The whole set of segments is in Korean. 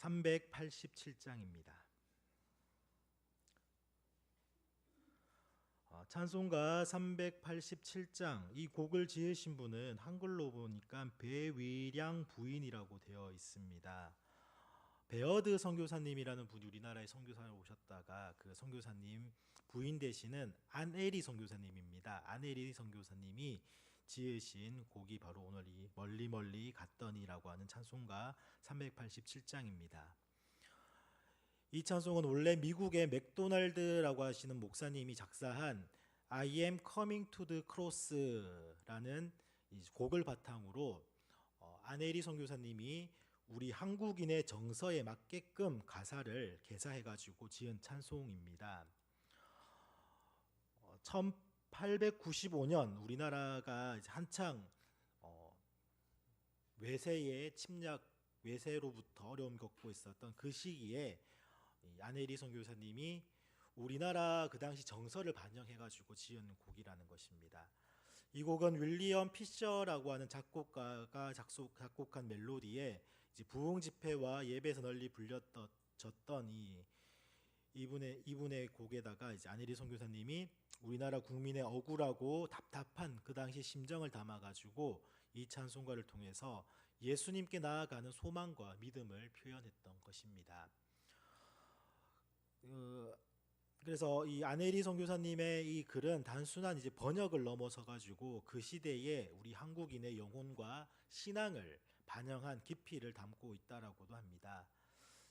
387장입니다. 어, 찬송가 387장 이 곡을 지으신 분은 한글로 보니까 배위량 부인이라고 되어 있습니다. 베어드 선교사님이라는 분이 우리나라에 선교사를 오셨다가 그 선교사님 부인 되시는 안에리 선교사님입니다. 안에리 선교사님이 지으신 곡이 바로 오늘 이 멀리 멀리 갔더니라고 하는 찬송가 387장입니다. 이 찬송은 원래 미국의 맥도날드라고 하시는 목사님이 작사한 I am coming to the cross라는 곡을 바탕으로 어, 아네리 선교사님이 우리 한국인의 정서에 맞게끔 가사를 개사해 가지고 지은 찬송입니다. 어, 1895년 우리나라가 한창 어, 외세의 침략 외세로부터 어려움 겪고 있었던 그 시기에 아네리 선교사님이 우리나라 그 당시 정서를 반영해 가지고 지은 곡이라는 것입니다. 이 곡은 윌리엄 피셔라고 하는 작곡가가 작곡, 작곡한 멜로디에 부흥 집회와 예배에서 널리 불렸던 이 이분의 이분의 곡에다가 이제 아네리 선교사님이 우리나라 국민의 억울하고 답답한 그 당시 심정을 담아 가지고 이 찬송가를 통해서 예수님께 나아가는 소망과 믿음을 표현했던 것입니다. 그 그래서 이 아네리 선교사님의 이 글은 단순한 이제 번역을 넘어서 가지고 그 시대에 우리 한국인의 영혼과 신앙을 반영한 깊이를 담고 있다라고도 합니다.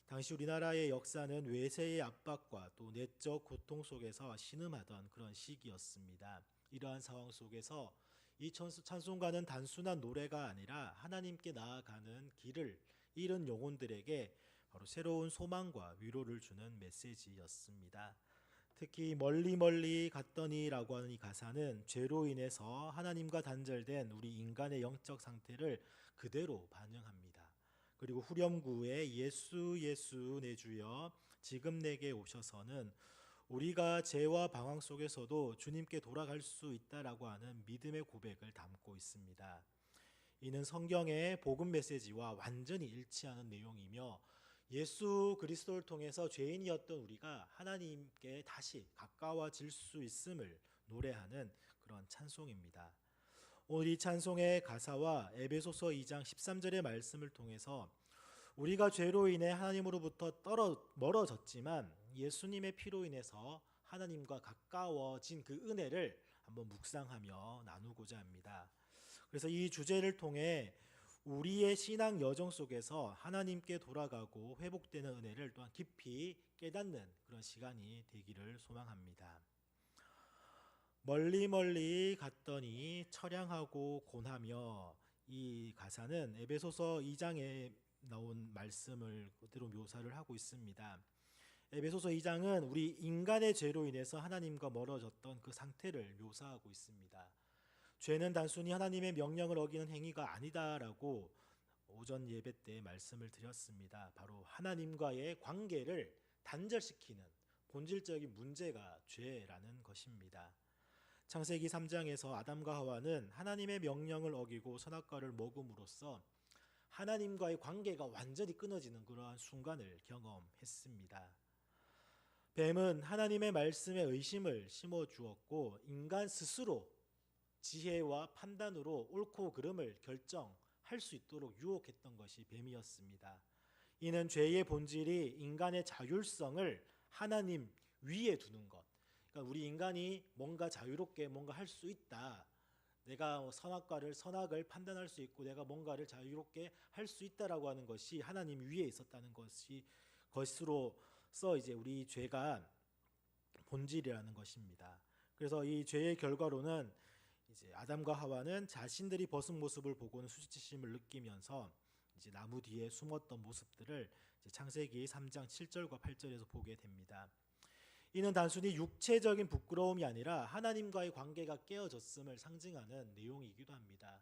당시 우리나라의 역사는 외세의 압박과 또 내적 고통 속에서 신음하던 그런 시기였습니다. 이러한 상황 속에서 이 찬송가는 단순한 노래가 아니라 하나님께 나아가는 길을 잃은 영혼들에게 바로 새로운 소망과 위로를 주는 메시지였습니다. 특히 멀리 멀리 갔더니라고 하는 이 가사는 죄로 인해서 하나님과 단절된 우리 인간의 영적 상태를 그대로 반영합니다. 그리고 후렴구에 예수 예수 내 주여 지금 내게 오셔서는 우리가 죄와 방황 속에서도 주님께 돌아갈 수 있다라고 하는 믿음의 고백을 담고 있습니다. 이는 성경의 복음 메시지와 완전히 일치하는 내용이며 예수 그리스도를 통해서 죄인이었던 우리가 하나님께 다시 가까워질 수 있음을 노래하는 그런 찬송입니다. 오늘 이 찬송의 가사와 에베소서 2장 13절의 말씀을 통해서 우리가 죄로 인해 하나님으로부터 떨어 멀어졌지만 예수님의 피로 인해서 하나님과 가까워진 그 은혜를 한번 묵상하며 나누고자 합니다. 그래서 이 주제를 통해 우리의 신앙 여정 속에서 하나님께 돌아가고 회복되는 은혜를 또한 깊이 깨닫는 그런 시간이 되기를 소망합니다. 멀리 멀리 갔더니 처량하고 곤하며 이 가사는 에베소서 2장에 나온 말씀을 그대로 묘사를 하고 있습니다. 에베소서 2장은 우리 인간의 죄로 인해서 하나님과 멀어졌던 그 상태를 묘사하고 있습니다. 죄는 단순히 하나님의 명령을 어기는 행위가 아니다라고 오전 예배 때 말씀을 드렸습니다. 바로 하나님과의 관계를 단절시키는 본질적인 문제가 죄라는 것입니다. 창세기 3장에서 아담과 하와는 하나님의 명령을 어기고 선악과를 먹음으로써 하나님과의 관계가 완전히 끊어지는 그러한 순간을 경험했습니다. 뱀은 하나님의 말씀에 의심을 심어 주었고 인간 스스로 지혜와 판단으로 옳고 그름을 결정할 수 있도록 유혹했던 것이 뱀이었습니다. 이는 죄의 본질이 인간의 자율성을 하나님 위에 두는 것. 그러니까 우리 인간이 뭔가 자유롭게 뭔가 할 수 있다. 내가 선악과를 선악을 판단할 수 있고 내가 뭔가를 자유롭게 할 수 있다라고 하는 것이 하나님 위에 있었다는 것이 것으로서 이제 우리 죄가 본질이라는 것입니다. 그래서 이 죄의 결과로는 이제 아담과 하와는 자신들이 벗은 모습을 보고는 수치심을 느끼면서 이제 나무 뒤에 숨었던 모습들을 창세기 3장 7절과 8절에서 보게 됩니다. 이는 단순히 육체적인 부끄러움이 아니라 하나님과의 관계가 깨어졌음을 상징하는 내용이기도 합니다.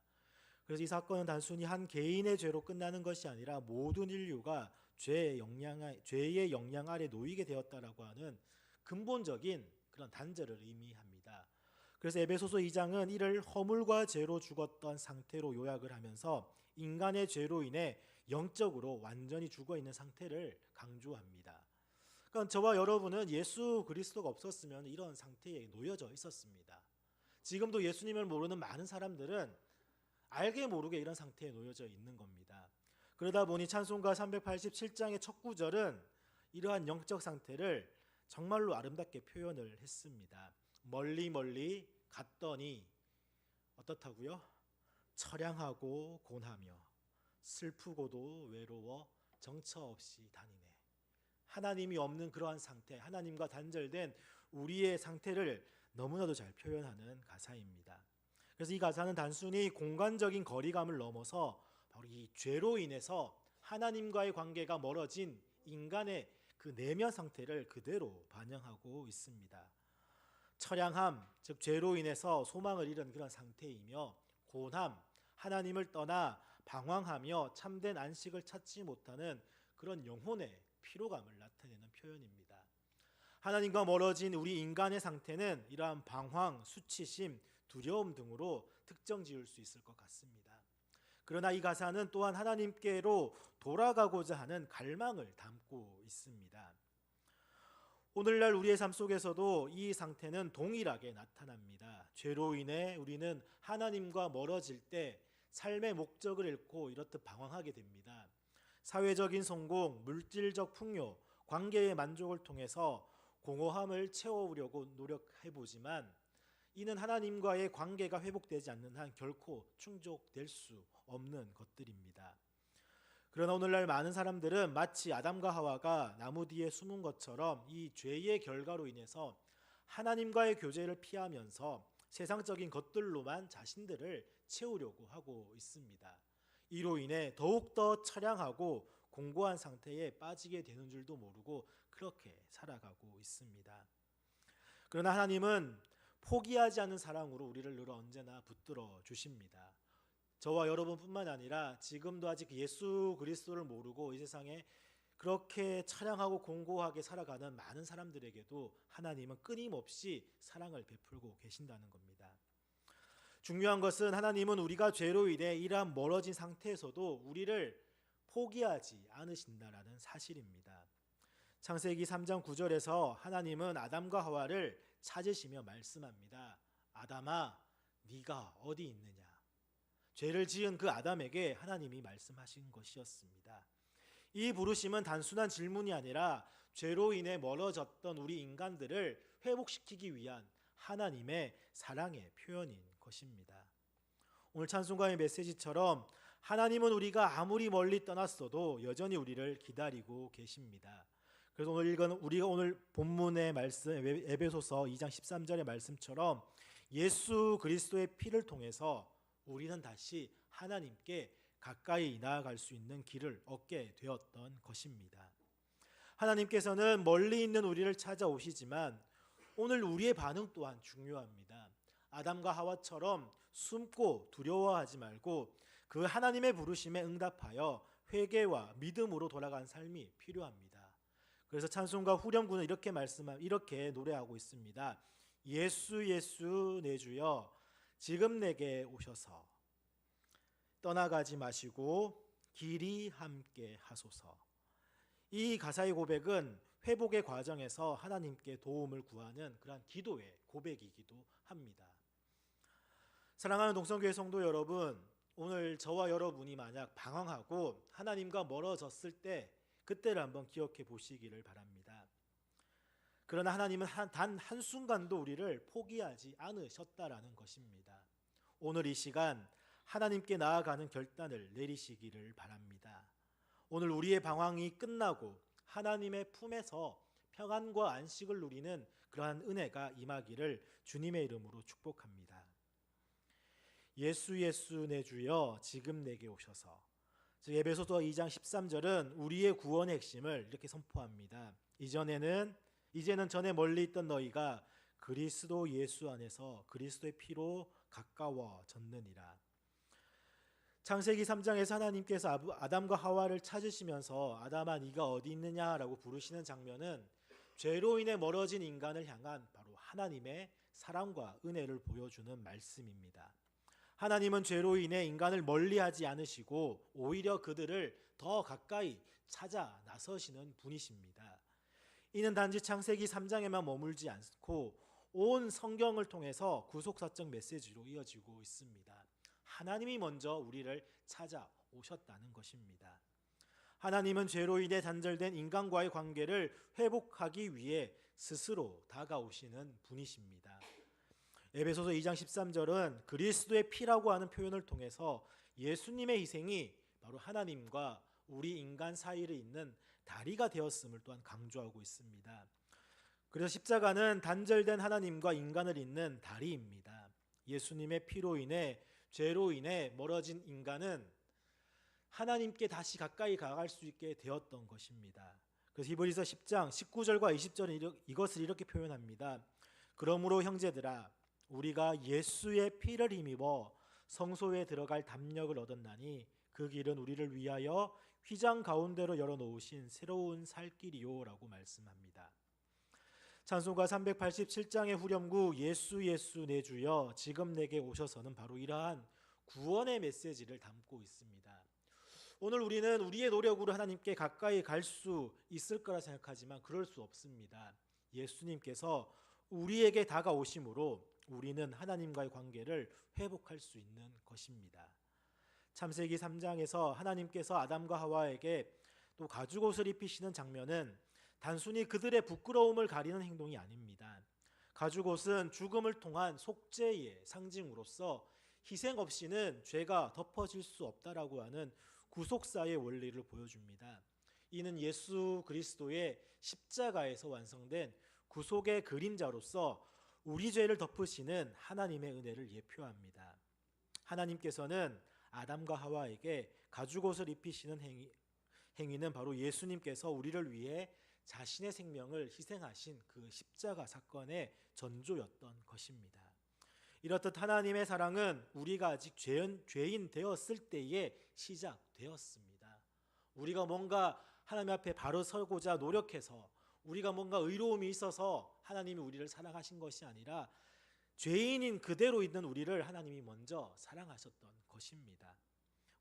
그래서 이 사건은 단순히 한 개인의 죄로 끝나는 것이 아니라 모든 인류가 죄의 영향 죄의 영향 아래 놓이게 되었다라고 하는 근본적인 그런 단절을 의미합니다. 그래서 에베소서 2장은 이를 허물과 죄로 죽었던 상태로 요약을 하면서 인간의 죄로 인해 영적으로 완전히 죽어 있는 상태를 강조합니다. 그러니까 저와 여러분은 예수 그리스도가 없었으면 이런 상태에 놓여져 있었습니다. 지금도 예수님을 모르는 많은 사람들은 알게 모르게 이런 상태에 놓여져 있는 겁니다. 그러다 보니 찬송가 387장의 첫 구절은 이러한 영적 상태를 정말로 아름답게 표현을 했습니다. 멀리 멀리 갔더니 어떻다고요? 처량하고 곤하며 슬프고도 외로워 정처 없이 다니네. 하나님이 없는 그러한 상태, 하나님과 단절된 우리의 상태를 너무나도 잘 표현하는 가사입니다. 그래서 이 가사는 단순히 공간적인 거리감을 넘어서 바로 이 죄로 인해서 하나님과의 관계가 멀어진 인간의 그 내면 상태를 그대로 반영하고 있습니다. 처량함, 즉 죄로 인해서 소망을 잃은 그런 상태이며 곤함, 하나님을 떠나 방황하며 참된 안식을 찾지 못하는 그런 영혼의 피로감을 나타내는 표현입니다. 하나님과 멀어진 우리 인간의 상태는 이러한 방황, 수치심, 두려움 등으로 특정 지을 수 있을 것 같습니다. 그러나 이 가사는 또한 하나님께로 돌아가고자 하는 갈망을 담고 있습니다. 오늘날 우리의 삶 속에서도 이 상태는 동일하게 나타납니다. 죄로 인해 우리는 하나님과 멀어질 때 삶의 목적을 잃고 이렇듯 방황하게 됩니다. 사회적인 성공, 물질적 풍요, 관계의 만족을 통해서 공허함을 채워오려고 노력해 보지만 이는 하나님과의 관계가 회복되지 않는 한 결코 충족될 수 없는 것들입니다. 그러나 오늘날 많은 사람들은 마치 아담과 하와가 나무 뒤에 숨은 것처럼 이 죄의 결과로 인해서 하나님과의 교제를 피하면서 세상적인 것들로만 자신들을 채우려고 하고 있습니다. 이로 인해 더욱더 처량하고 공고한 상태에 빠지게 되는 줄도 모르고 그렇게 살아가고 있습니다. 그러나 하나님은 포기하지 않는 사랑으로 우리를 늘 언제나 붙들어 주십니다. 저와 여러분뿐만 아니라 지금도 아직 예수 그리스도를 모르고 이 세상에 그렇게 차량하고 공고하게 살아가는 많은 사람들에게도 하나님은 끊임없이 사랑을 베풀고 계신다는 겁니다. 중요한 것은 하나님은 우리가 죄로 인해 이러한 멀어진 상태에서도 우리를 포기하지 않으신다라는 사실입니다. 창세기 3장 9절에서 하나님은 아담과 하와를 찾으시며 말씀합니다. 아담아, 네가 어디 있느냐? 죄를 지은 그 아담에게 하나님이 말씀하신 것이었습니다. 이 부르심은 단순한 질문이 아니라 죄로 인해 멀어졌던 우리 인간들을 회복시키기 위한 하나님의 사랑의 표현인 것입니다. 오늘 찬송가의 메시지처럼 하나님은 우리가 아무리 멀리 떠났어도 여전히 우리를 기다리고 계십니다. 그래서 오늘 읽은 우리가 오늘 본문의 말씀 에베소서 2장 13절의 말씀처럼 예수 그리스도의 피를 통해서 우리는 다시 하나님께 가까이 나아갈 수 있는 길을 얻게 되었던 것입니다. 하나님께서는 멀리 있는 우리를 찾아오시지만 오늘 우리의 반응 또한 중요합니다. 아담과 하와처럼 숨고 두려워하지 말고 그 하나님의 부르심에 응답하여 회개와 믿음으로 돌아간 삶이 필요합니다. 그래서 찬송가 후렴구는 이렇게 말씀 이렇게 노래하고 있습니다. 예수 예수 내 주여 지금 내게 오셔서 떠나가지 마시고 길이 함께 하소서. 이 가사의 고백은 회복의 과정에서 하나님께 도움을 구하는 그러한 기도의 고백이기도 합니다. 사랑하는 동성교회 성도 여러분, 오늘 저와 여러분이 만약 방황하고 하나님과 멀어졌을 때 그때를 한번 기억해 보시기를 바랍니다. 그러나 하나님은 단 한순간도 우리를 포기하지 않으셨다라는 것입니다. 오늘 이 시간 하나님께 나아가는 결단을 내리시기를 바랍니다. 오늘 우리의 방황이 끝나고 하나님의 품에서 평안과 안식을 누리는 그러한 은혜가 임하기를 주님의 이름으로 축복합니다. 예수 예수 내 주여 지금 내게 오셔서 에베소서 2장 13절은 우리의 구원의 핵심을 이렇게 선포합니다. 이전에는 이제는 전에 멀리 있던 너희가 그리스도 예수 안에서 그리스도의 피로 가까워졌느니라. 창세기 3장에서 하나님께서 아담과 하와를 찾으시면서 아담아 네가 어디 있느냐라고 부르시는 장면은 죄로 인해 멀어진 인간을 향한 바로 하나님의 사랑과 은혜를 보여주는 말씀입니다. 하나님은 죄로 인해 인간을 멀리하지 않으시고 오히려 그들을 더 가까이 찾아 나서시는 분이십니다. 이는 단지 창세기 3장에만 머물지 않고 온 성경을 통해서 구속사적 메시지로 이어지고 있습니다. 하나님이 먼저 우리를 찾아오셨다는 것입니다. 하나님은 죄로 인해 단절된 인간과의 관계를 회복하기 위해 스스로 다가오시는 분이십니다. 에베소서 2장 13절은 그리스도의 피라고 하는 표현을 통해서 예수님의 희생이 바로 하나님과 우리 인간 사이를 잇는 다리가 되었음을 또한 강조하고 있습니다. 그래서 십자가는 단절된 하나님과 인간을 잇는 다리입니다. 예수님의 피로 인해 죄로 인해 멀어진 인간은 하나님께 다시 가까이 가갈 수 있게 되었던 것입니다. 그래서 히브리서 10장 19절과 20절은 이것을 이렇게 표현합니다. 그러므로 형제들아 우리가 예수의 피를 힘입어 성소에 들어갈 담력을 얻었나니 그 길은 우리를 위하여 휘장 가운데로 열어 놓으신 새로운 살 길이요라고 말씀합니다. 찬송가 387장의 후렴구 예수 예수 내 주여 지금 내게 오셔서는 바로 이러한 구원의 메시지를 담고 있습니다. 오늘 우리는 우리의 노력으로 하나님께 가까이 갈 수 있을 거라 생각하지만 그럴 수 없습니다. 예수님께서 우리에게 다가오심으로 우리는 하나님과의 관계를 회복할 수 있는 것입니다. 참세기 3장에서 하나님께서 아담과 하와에게 또 가죽 옷을 입히시는 장면은 단순히 그들의 부끄러움을 가리는 행동이 아닙니다. 가죽 옷은 죽음을 통한 속죄의 상징으로서 희생 없이는 죄가 덮어질 수 없다라고 하는 구속사의 원리를 보여줍니다. 이는 예수 그리스도의 십자가에서 완성된 구속의 그림자로서 우리 죄를 덮으시는 하나님의 은혜를 예표합니다. 하나님께서는 아담과 하와에게 가죽옷을 입히시는 행위, 행위는 바로 예수님께서 우리를 위해 자신의 생명을 희생하신 그 십자가 사건의 전조였던 것입니다. 이렇듯 하나님의 사랑은 우리가 아직 죄인, 죄인 되었을 때에 시작되었습니다. 우리가 뭔가 하나님 앞에 바로 서고자 노력해서 우리가 뭔가 의로움이 있어서 하나님이 우리를 사랑하신 것이 아니라 죄인인 그대로 있는 우리를 하나님이 먼저 사랑하셨던 것입니다.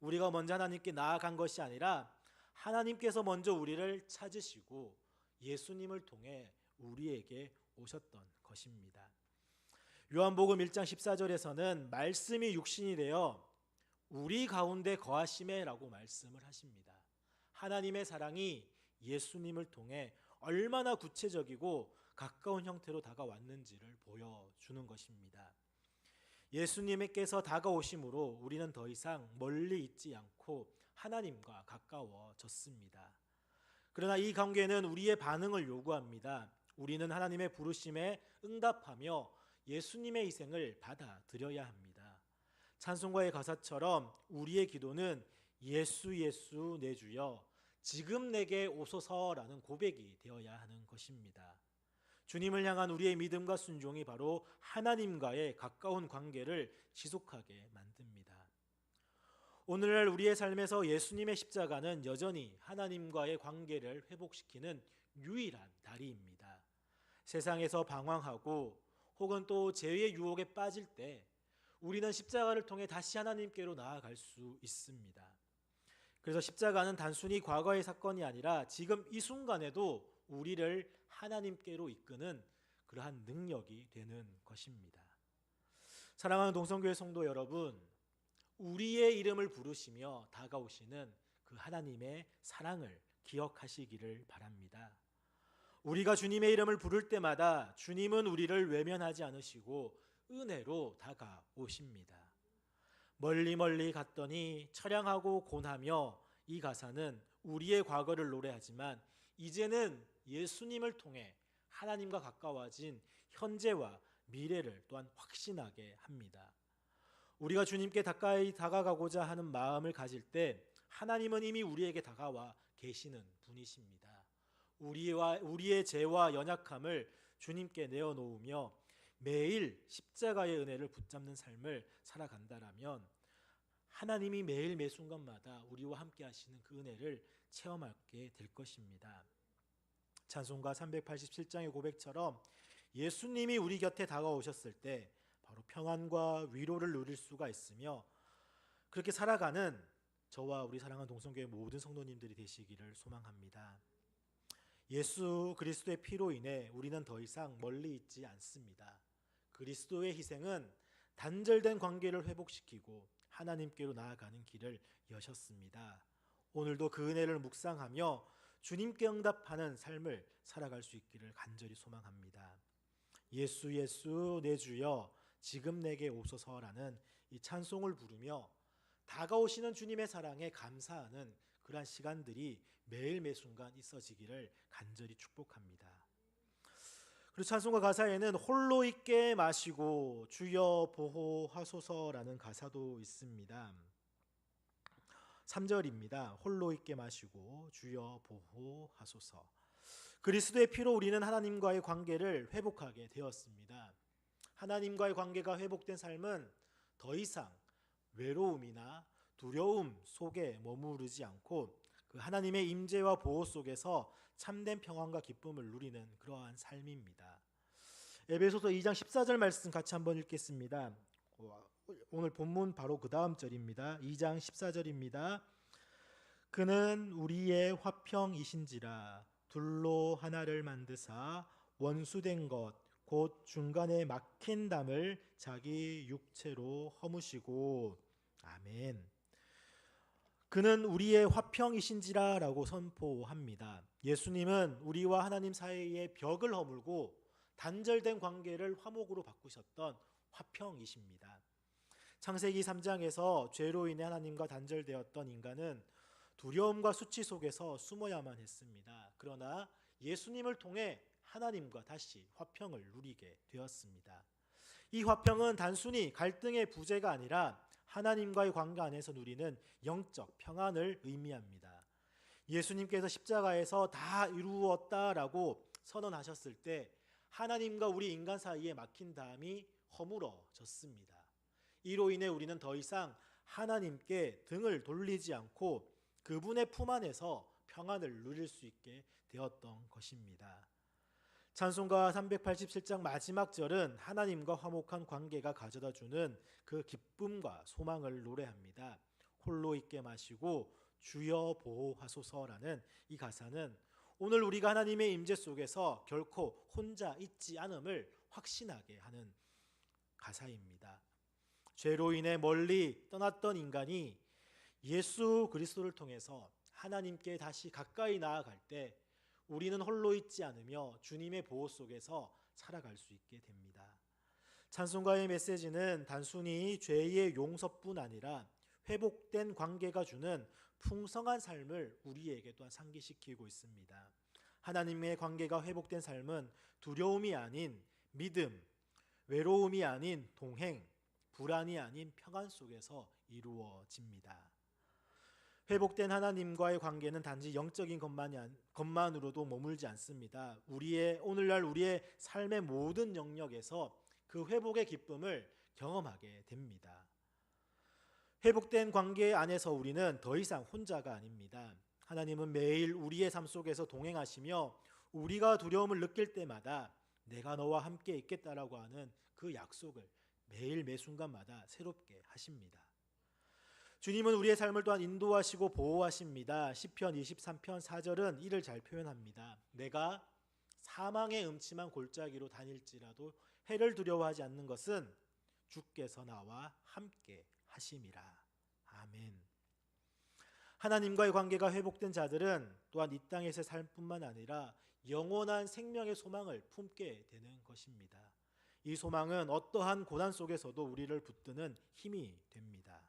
우리가 먼저 하나님께 나아간 것이 아니라 하나님께서 먼저 우리를 찾으시고 예수님을 통해 우리에게 오셨던 것입니다. 요한복음 1장 14절에서는 말씀이 육신이 되어 우리 가운데 거하심에라고 말씀을 하십니다. 하나님의 사랑이 예수님을 통해 얼마나 구체적이고 가까운 형태로 다가왔는지를 보여주는 것입니다. 예수님께서 다가오심으로 우리는 더 이상 멀리 있지 않고 하나님과 가까워졌습니다. 그러나 이 관계는 우리의 반응을 요구합니다. 우리는 하나님의 부르심에 응답하며 예수님의 희생을 받아들여야 합니다. 찬송가의 가사처럼 우리의 기도는 예수 예수 내 주여 지금 내게 오소서라는 고백이 되어야 하는 것입니다. 주님을 향한 우리의 믿음과 순종이 바로 하나님과의 가까운 관계를 지속하게 만듭니다. 오늘날 우리의 삶에서 예수님의 십자가는 여전히 하나님과의 관계를 회복시키는 유일한 다리입니다. 세상에서 방황하고 혹은 또 죄의 유혹에 빠질 때 우리는 십자가를 통해 다시 하나님께로 나아갈 수 있습니다. 그래서 십자가는 단순히 과거의 사건이 아니라 지금 이 순간에도 우리를 하나님께로 이끄는 그러한 능력이 되는 것입니다. 사랑하는 동성교회 성도 여러분, 우리의 이름을 부르시며 다가오시는 그 하나님의 사랑을 기억하시기를 바랍니다. 우리가 주님의 이름을 부를 때마다 주님은 우리를 외면하지 않으시고 은혜로 다가오십니다. 멀리 멀리 갔더니 처량하고 곤하며 이 가사는 우리의 과거를 노래하지만 이제는 예수님을 통해 하나님과 가까워진 현재와 미래를 또한 확신하게 합니다. 우리가 주님께 가까이 다가가고자 하는 마음을 가질 때 하나님은 이미 우리에게 다가와 계시는 분이십니다. 우리와 우리의 죄와 연약함을 주님께 내어놓으며 매일 십자가의 은혜를 붙잡는 삶을 살아간다라면 하나님이 매일 매 순간마다 우리와 함께 하시는 그 은혜를 체험하게 될 것입니다. 찬송가 387장의 고백처럼 예수님이 우리 곁에 다가오셨을 때 바로 평안과 위로를 누릴 수가 있으며 그렇게 살아가는 저와 우리 사랑하는 동성교회 모든 성도님들이 되시기를 소망합니다. 예수 그리스도의 피로 인해 우리는 더 이상 멀리 있지 않습니다. 그리스도의 희생은 단절된 관계를 회복시키고 하나님께로 나아가는 길을 여셨습니다. 오늘도 그 은혜를 묵상하며 주님께 응답하는 삶을 살아갈 수 있기를 간절히 소망합니다. 예수 예수 내 주여 지금 내게 오소서라는 이 찬송을 부르며 다가오시는 주님의 사랑에 감사하는 그러한 시간들이 매일 매 순간 있어지기를 간절히 축복합니다. 그리고 찬송가 가사에는 홀로 있게 마시고 주여 보호하소서라는 가사도 있습니다. 3절입니다. 홀로 있게 마시고 주여 보호하소서. 그리스도의 피로 우리는 하나님과의 관계를 회복하게 되었습니다. 하나님과의 관계가 회복된 삶은 더 이상 외로움이나 두려움 속에 머무르지 않고 그 하나님의 임재와 보호 속에서 참된 평안과 기쁨을 누리는 그러한 삶입니다. 에베소서 2장 14절 말씀 같이 한번 읽겠습니다. 오늘 본문 바로 그 다음 절입니다. 2장 14절입니다. 그는 우리의 화평이신지라 둘로 하나를 만드사 원수된 것 곧 중간에 막힌 담을 자기 육체로 허무시고 아멘. 그는 우리의 화평이신지라 라고 선포합니다. 예수님은 우리와 하나님 사이의 벽을 허물고 단절된 관계를 화목으로 바꾸셨던 화평이십니다. 창세기 3장에서 죄로 인해 하나님과 단절되었던 인간은 두려움과 수치 속에서 숨어야만 했습니다. 그러나 예수님을 통해 하나님과 다시 화평을 누리게 되었습니다. 이 화평은 단순히 갈등의 부재가 아니라 하나님과의 관계 안에서 누리는 영적 평안을 의미합니다. 예수님께서 십자가에서 다 이루었다라고 선언하셨을 때 하나님과 우리 인간 사이에 막힌 담이 허물어졌습니다. 이로 인해 우리는 더 이상 하나님께 등을 돌리지 않고 그분의 품 안에서 평안을 누릴 수 있게 되었던 것입니다. 찬송가 387장 마지막 절은 하나님과 화목한 관계가 가져다 주는 그 기쁨과 소망을 노래합니다. 홀로 있게 마시고 주여 보호하소서라는 이 가사는 오늘 우리가 하나님의 임재 속에서 결코 혼자 있지 않음을 확신하게 하는 가사입니다. 죄로 인해 멀리 떠났던 인간이 예수 그리스도를 통해서 하나님께 다시 가까이 나아갈 때 우리는 홀로 있지 않으며 주님의 보호 속에서 살아갈 수 있게 됩니다. 찬송가의 메시지는 단순히 죄의 용서뿐 아니라 회복된 관계가 주는 풍성한 삶을 우리에게 또한 상기시키고 있습니다. 하나님의 관계가 회복된 삶은 두려움이 아닌 믿음, 외로움이 아닌 동행, 불안이 아닌 평안 속에서 이루어집니다. 회복된 하나님과의 관계는 단지 영적인 것만이 것만으로도 머물지 않습니다. 우리의 오늘날 우리의 삶의 모든 영역에서 그 회복의 기쁨을 경험하게 됩니다. 회복된 관계 안에서 우리는 더 이상 혼자가 아닙니다. 하나님은 매일 우리의 삶 속에서 동행하시며 우리가 두려움을 느낄 때마다 내가 너와 함께 있겠다라고 하는 그 약속을 매일 매 순간마다 새롭게 하십니다. 주님은 우리의 삶을 또한 인도하시고 보호하십니다. 시편 23편 4절은 이를 잘 표현합니다. 내가 사망의 음침한 골짜기로 다닐지라도 해를 두려워하지 않는 것은 주께서 나와 함께 하심이라. 아멘. 하나님과의 관계가 회복된 자들은 또한 이 땅에서의 삶뿐만 아니라 영원한 생명의 소망을 품게 되는 것입니다. 이 소망은 어떠한 고난 속에서도 우리를 붙드는 힘이 됩니다.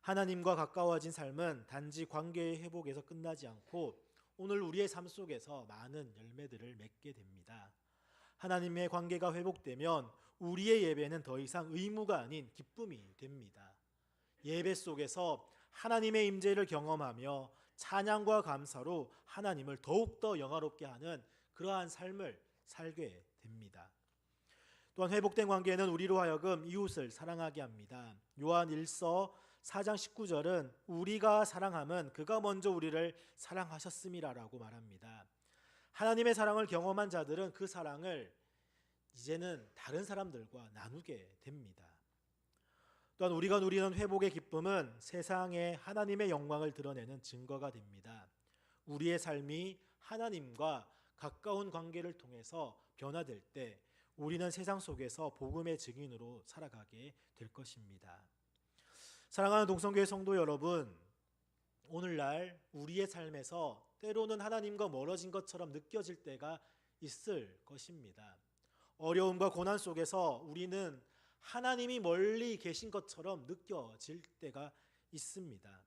하나님과 가까워진 삶은 단지 관계의 회복에서 끝나지 않고 오늘 우리의 삶 속에서 많은 열매들을 맺게 됩니다. 하나님의 관계가 회복되면 우리의 예배는 더 이상 의무가 아닌 기쁨이 됩니다. 예배 속에서 하나님의 임재를 경험하며 찬양과 감사로 하나님을 더욱더 영화롭게 하는 그러한 삶을 살게 됩니다. 또한 회복된 관계는 우리로 하여금 이웃을 사랑하게 합니다. 요한 1서 4장 19절은 우리가 사랑함은 그가 먼저 우리를 사랑하셨음이라라고 말합니다. 하나님의 사랑을 경험한 자들은 그 사랑을 이제는 다른 사람들과 나누게 됩니다. 또한 우리가 누리는 회복의 기쁨은 세상에 하나님의 영광을 드러내는 증거가 됩니다. 우리의 삶이 하나님과 가까운 관계를 통해서 변화될 때 우리는 세상 속에서 복음의 증인으로 살아가게 될 것입니다. 사랑하는 동성교회 성도 여러분, 오늘날 우리의 삶에서 때로는 하나님과 멀어진 것처럼 느껴질 때가 있을 것입니다. 어려움과 고난 속에서 우리는 하나님이 멀리 계신 것처럼 느껴질 때가 있습니다.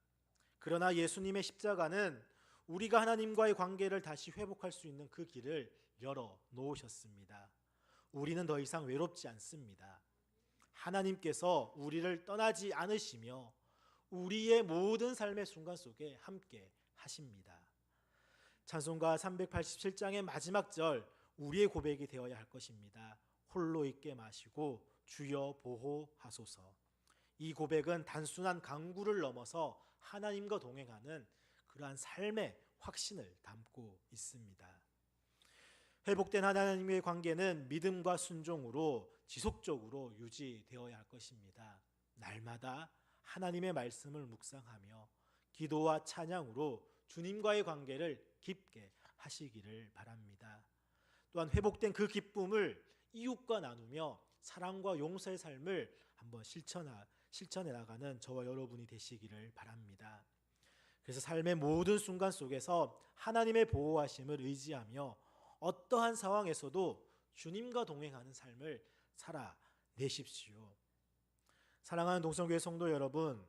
그러나 예수님의 십자가는 우리가 하나님과의 관계를 다시 회복할 수 있는 그 길을 열어 놓으셨습니다. 우리는 더 이상 외롭지 않습니다. 하나님께서 우리를 떠나지 않으시며 우리의 모든 삶의 순간 속에 함께 하십니다. 찬송가 387장의 마지막 절 우리의 고백이 되어야 할 것입니다. 홀로 있게 마시고 주여 보호하소서. 이 고백은 단순한 강구를 넘어서 하나님과 동행하는 그러한 삶의 확신을 담고 있습니다. 회복된 하나님의 관계는 믿음과 순종으로 지속적으로 유지되어야 할 것입니다. 날마다 하나님의 말씀을 묵상하며 기도와 찬양으로 주님과의 관계를 깊게 하시기를 바랍니다. 또한 회복된 그 기쁨을 이웃과 나누며 사랑과 용서의 삶을 한번 실천하, 실천해 나가는 저와 여러분이 되시기를 바랍니다. 그래서 삶의 모든 순간 속에서 하나님의 보호하심을 의지하며 어떠한 상황에서도 주님과 동행하는 삶을 살아내십시오. 사랑하는 동성교회 성도 여러분,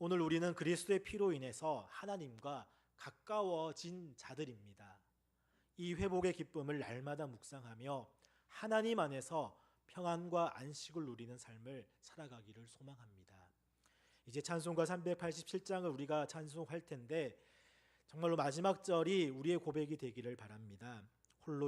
오늘 우리는 그리스도의 피로 인해서 하나님과 가까워진 자들입니다. 이 회복의 기쁨을 날마다 묵상하며 하나님 안에서 평안과 안식을 누리는 삶을 살아가기를 소망합니다. 이제 찬송가 387장을 우리가 찬송할 텐데 정말로 마지막 절이 우리의 고백이 되기를 바랍니다. 홀로